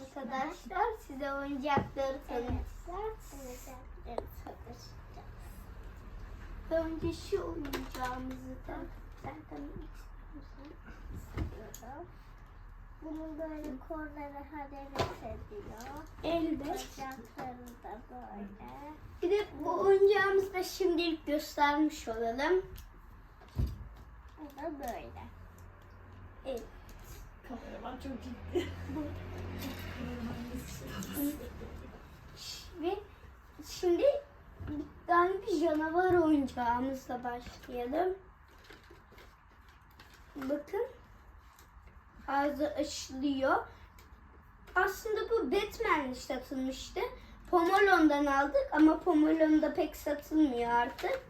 arkadaşlar size oyuncakları tanıtacağız. Evet. Önce şu oyuncağımızı da Sen tanımak istiyorsan. Bunun böyle kolları hareket ediyor. elde. Bacakları da böyle. Bir de bu oyuncağımızı da şimdilik göstermiş olalım. Bu da böyle. Evet. Kameraman çok ciddi. Ve şimdi bir tane bir canavar oyuncağımızla başlayalım. Bakın. Ağzı açılıyor. Aslında bu Batman satılmıştı. Pomolon'dan aldık ama Pomolon'da pek satılmıyor artık.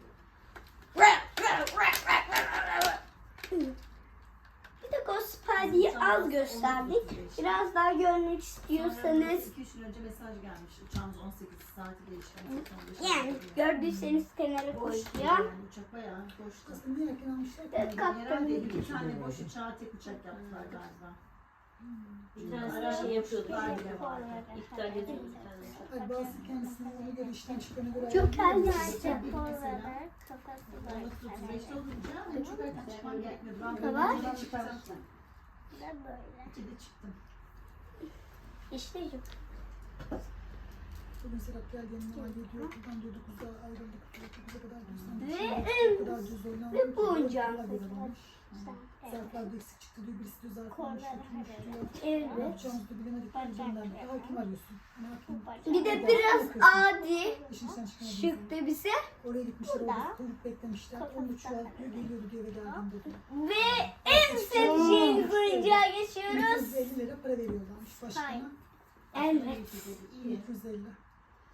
Bir Spidey'i az gösterdik. Biraz daha görmek istiyorsanız 2-3 gün önce mesaj gelmiş. Uçağımız 18 saati değişti. yani gördüyseniz kenara Boş koyacağım. yani uçak bayağı boştu. Aslında niye erken almışlar? Evet, ki? kaptanım. Herhalde iki tane boş uçağı tek uçak yaptılar galiba. Bir tanesi şey yapıyordu. Var var. İptal ediyordu bir tanesi. Bazı kendisine ona göre işten göre Çok erken. Bir kafası böyle. 35'te olunca ben. Ben böyle gece çıktım. İşte yok. Bugün Serap geldiğinde Ali diyor okuldan diyor 9'da ayrıldık. 9'a kadar diyor. Ve O kadar düz oynandı ve ki, bu. Evet. Zarflar da eksik çıktı diyor. Birisi diyor zarflar Kolları işletmiş hareket diyor. Ne Evet. yapacağımızı da bilemedik. Bacaklar. Ya kim arıyorsun? Ne yapayım? Bir de biraz adi İşin sen çıkamadın. çıktı bize. Oraya gitmişler. Orada kuyruk beklemişler. Onun uçağı diyor geliyordu diyor eve geldiğinde diyor. Ve oyuncağa geçiyoruz. 250 lira para. Evet. 250.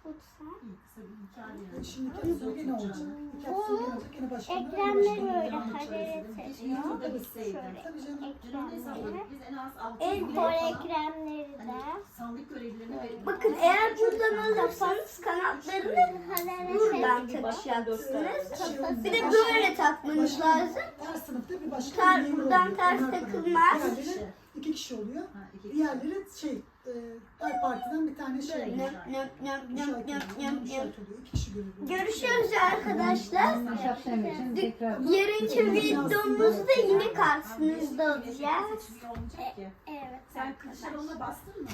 Lütfen. İyi kısa bir hikaye Yani şimdi iki hafta sonra gene olacak. İki hafta sonra gene olacak. Gene başkanlar. Eklemleri başkanlar. öyle Yanlış hareket ediyor. YouTube'da gitseydim. Şöyle. Tabii canım. Canım ne sandık? Biz en az 6 En gün Kol falan eklemleri de. sandık görevlilerine verildi. Bakın eğer buradan alırsanız kanatlarını buradan takacaksınız. Bir de böyle takmanız lazım. Her sınıfta bir başkan Ter- memur buradan oluyor. ters Onlar takılmaz. kadar. Diğerleri iki kişi oluyor. Ha, iki Diğerleri şey, e, her partiden bir tane şey Nöp oluyor. nöp nöp Müşahit nöp oluyor. nöp Onlar nöp müşahit nöp. oluyor. İki kişi görevli. Görüşürüz arkadaşlar. Ahşap demeyeceğim tekrar. Yarınki videomuzda yine karşınızda olacağız. Seçimi olmayacak ki. Evet. Sen Kılıçdaroğlu'na bastın mı?